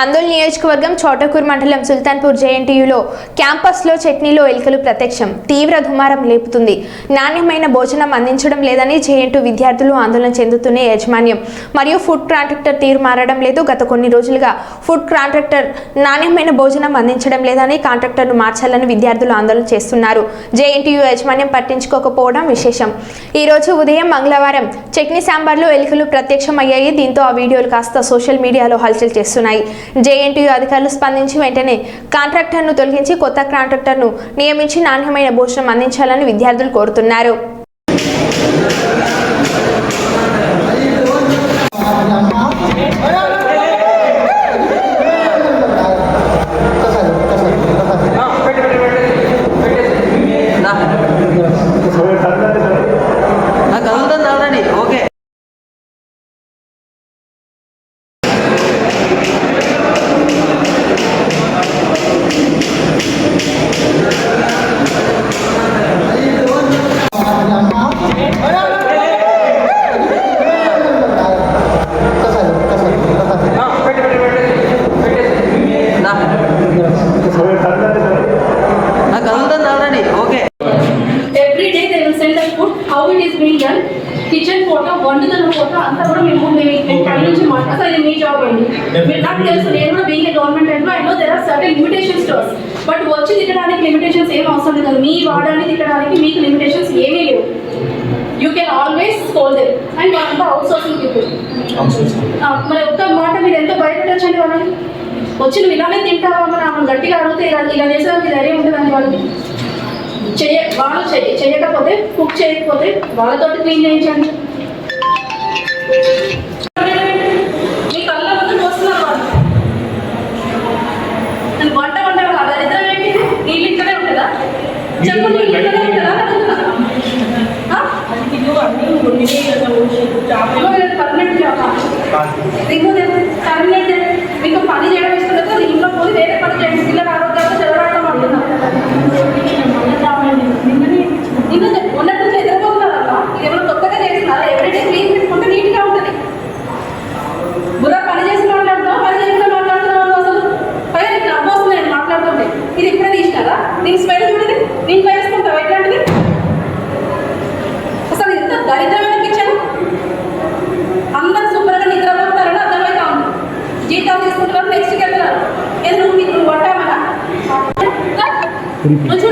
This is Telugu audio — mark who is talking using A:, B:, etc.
A: ఆందోళన నియోజకవర్గం చోటకూర్ మండలం సుల్తాన్పూర్ జేఎన్టీయులో క్యాంపస్లో చట్నీలో ఎలుకలు ప్రత్యక్షం. తీవ్ర దుమారం లేపుతుంది. నాణ్యమైన భోజనం అందించడం లేదని జేఎన్టీ విద్యార్థులు ఆందోళన చెందుతూనే యాజమాన్యం. మరియు ఫుడ్ కాంట్రాక్టర్ తీరు మారడం లేదు. గత కొన్ని రోజులుగా ఫుడ్ కాంట్రాక్టర్ నాణ్యమైన భోజనం అందించడం లేదని కాంట్రాక్టర్ను మార్చాలని విద్యార్థులు ఆందోళన చేస్తున్నారు. జేఎన్టీయు యాజమాన్యం పట్టించుకోకపోవడం విశేషం. ఈ రోజు ఉదయం మంగళవారం చట్నీ సాంబార్లో ఎలుకలు ప్రత్యక్షమయ్యాయి. దీంతో ఆ వీడియోలు కాస్త సోషల్ మీడియాలో హల్చల్ చేస్తున్నాయి. జేఎన్టీయూ అధికారులు స్పందించి వెంటనే కాంట్రాక్టర్ను తొలగించి కొత్త కాంట్రాక్టర్ను నియమించి నాణ్యమైన భోజనం అందించాలని విద్యార్థులు కోరుతున్నారు.
B: కదులుతుంది
C: Thank you. కిచెన్ ఫోటో వండుతున్న ఫోటో అంతా కూడా మేము మేము పై నుంచి మాట అసలు ఇది మీ జాబ్ అండి. మీరు నాకు తెలుసు నేను కూడా being government employee no there are certain limitations to us but వచ్చి తిట్టడానికి లిమిటేషన్స్ ఏం అవసరం లేదు మీ వాడాన్ని తిట్టడానికి మీకు లిమిటేషన్స్ ఏమీ లేవు. You can always scold them and వాళ్ళంతా అవుట్ సోర్సింగ్ పీపుల్ మరి ఒక్క మాట మీరు ఎంతో భయపెట్టచ్చండి వాళ్ళని? వచ్చి నువ్వు ఇలానే తింటావా? మరి ఆమెను గట్టిగా అడిగితే ఇలా ఇలా చేసేదానికి ధైర్యం ఉంటుందండి వాళ్ళకి? చెయ్య వాళ్ళు చెయ్య చేయకపోతే కుక్ చేయకపోతే వాళ్ళతోటి క్లీన్ చేయించండి. మీ కళ్ళ ముందు వస్తున్నారు వాళ్ళు. నేను వంట వంట వాళ్ళ దరిద్రం ఏంటి? నీళ్ళు ఇక్కడే ఉంటుందా? చెప్పు నీళ్ళు ఇక్కడే ఉంటుందా? అని అడుగుతున్నా ఆ? ఇదిగో నేను పర్మనెంట్ జాబ్ ఇంకో పర్మనెంట్ నువ్వు